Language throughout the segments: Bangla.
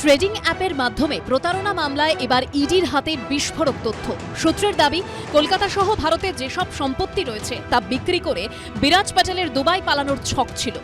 ট্রেডিং অ্যাপের মাধ্যমে প্রতারণা মামলায় এবার ইডির হাতে বিস্ফোরক তথ্য। সূত্রের দাবি, কলকাতা সহ ভারতে যেসব সম্পত্তি রয়েছে তা বিক্রি করে বিরাজ প্যাটেলের দুবাই পালানোর ছক ছিল।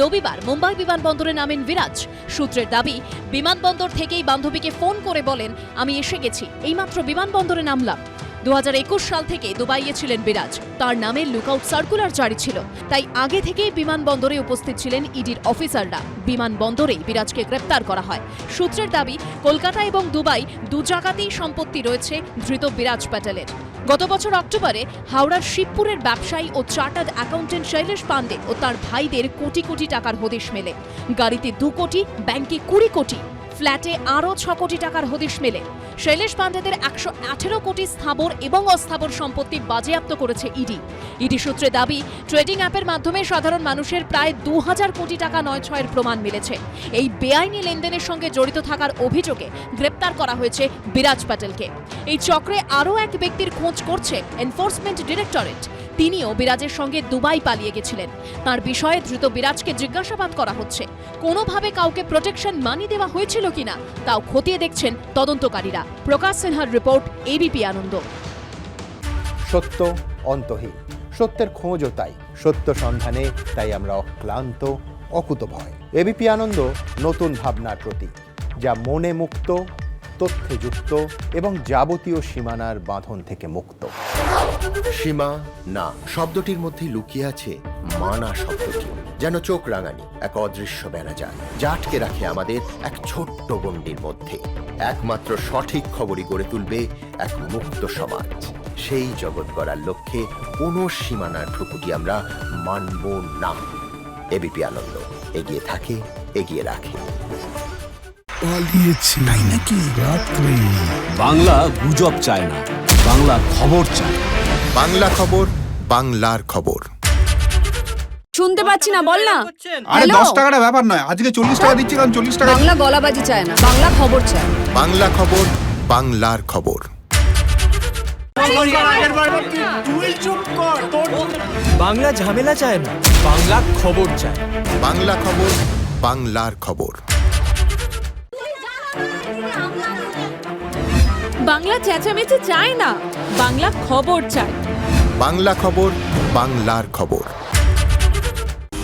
রবিবার মুম্বাই বিমানবন্দরে নামেন বিরাজ। সূত্রের দাবি, বিমানবন্দর থেকেই বান্ধবীকে ফোন করে বলেন, আমি এসে গেছি। এইমাত্র বিমানবন্দরে নামলাম। দু হাজার একুশ সাল থেকে দুবাইয়ে ছিলেন বিরাজ। তার নামে লুকআউট সার্কুলার জারি ছিল। তাই আগে থেকেই বিমানবন্দরে উপস্থিত ছিলেন ইডির অফিসাররা। বিমানবন্দরেই বিরাজকে গ্রেপ্তার করা হয়। সূত্রের দাবি, কলকাতা এবং দুবাই দু জায়গাতেই সম্পত্তি রয়েছে ধৃত বিরাজ প্যাটেলের। গত বছর অক্টোবরে হাওড়ার শিবপুরের ব্যবসায়ী ও চার্টার্ড অ্যাকাউন্টেন্ট শৈলেশ পান্ডে ও তার ভাইদের কোটি কোটি টাকার হদিশ মেলে। গাড়িতে দু কোটি, ব্যাংকে কুড়ি কোটি, ফ্ল্যাটে আরও ছ কোটি টাকার হদিশ মেলে। শৈলেশ পান্ডেদের একশো আঠেরো কোটি স্থাবর এবং অস্থাবর সম্পত্তি বাজেয়াপ্ত করেছে ইডি। ইডি সূত্রে দাবি, ট্রেডিং অ্যাপের মাধ্যমে সাধারণ মানুষের প্রায় দু হাজার কোটি টাকা নয় ছয়ের প্রমাণ মিলেছে। এই বেআইনি লেনদেনের সঙ্গে জড়িত থাকার অভিযোগে গ্রেপ্তার করা হয়েছে বিরাজ প্যাটেলকে। এই চক্রে আরও এক ব্যক্তির খোঁজ করছে এনফোর্সমেন্ট ডিরেক্টরেট। তিনিও বিরাজের সঙ্গে দুবাই পালিয়ে গেছিলেন। তার বিষয়ে দ্রুত বিরাজকে জিজ্ঞাসাবাদ করা হচ্ছে। কোনোভাবে কাউকে প্রোটেকশন মানি দেওয়া হয়েছিল কিনা, তাও খতিয়ে দেখছেন তদন্তকারীরা। প্রকাশ সিনহার রিপোর্ট এবিপি আনন্দ। সত্য অন্তহীন। সত্যের খোঁজও তাই। সত্য সন্ধানে তাই আমরা অক্লান্ত অকুতভয় এবিপি আনন্দ নতুন ভাবনার প্রতীক যা মনে মুক্ত তথ্যে যুক্ত এবং যাবতীয় সীমানার বাঁধন থেকে মুক্ত। সীমা না শব্দটির মধ্যে লুকিয়ে আছে মানা শব্দটি যেন চোখ রাঙানি এক অদৃশ্য বেড়াজাল যা আটকে রাখে আমাদের এক ছোট্ট গণ্ডির মধ্যে। একমাত্র সঠিক খবরই গড়ে তুলবে এক মুক্ত সমাজ। সেই জগৎ গড়ার লক্ষ্যে কোনো সীমানার ঠুকুটি আমরা মানব না। এবিপি আনন্দ এগিয়ে থাকে এগিয়ে রাখে। পালিয়েছে। তাই নাকি? রাত্রে। বাংলা গুজব চায় না বাংলা খবর চায় বাংলা খবর বাংলার খবর। শুনতে পাচ্ছি না বল না। আরে Hello? দশ টাকাটা ব্যাপার নয় আজকে চল্লিশ টাকা দিচ্ছি কারণ চল্লিশ টাকা বাংলা গলাবাজি চায় না বাংলা খবর চায়। বাংলা খবর বাংলার খবর। বাংলা ঝামেলা চায় না বাংলা খবর চায়। বাংলা খবর বাংলার খবর। বাংলা চেঁচামেচি চায় না বাংলা খবর চায়। বাংলা খবর বাংলার খবর।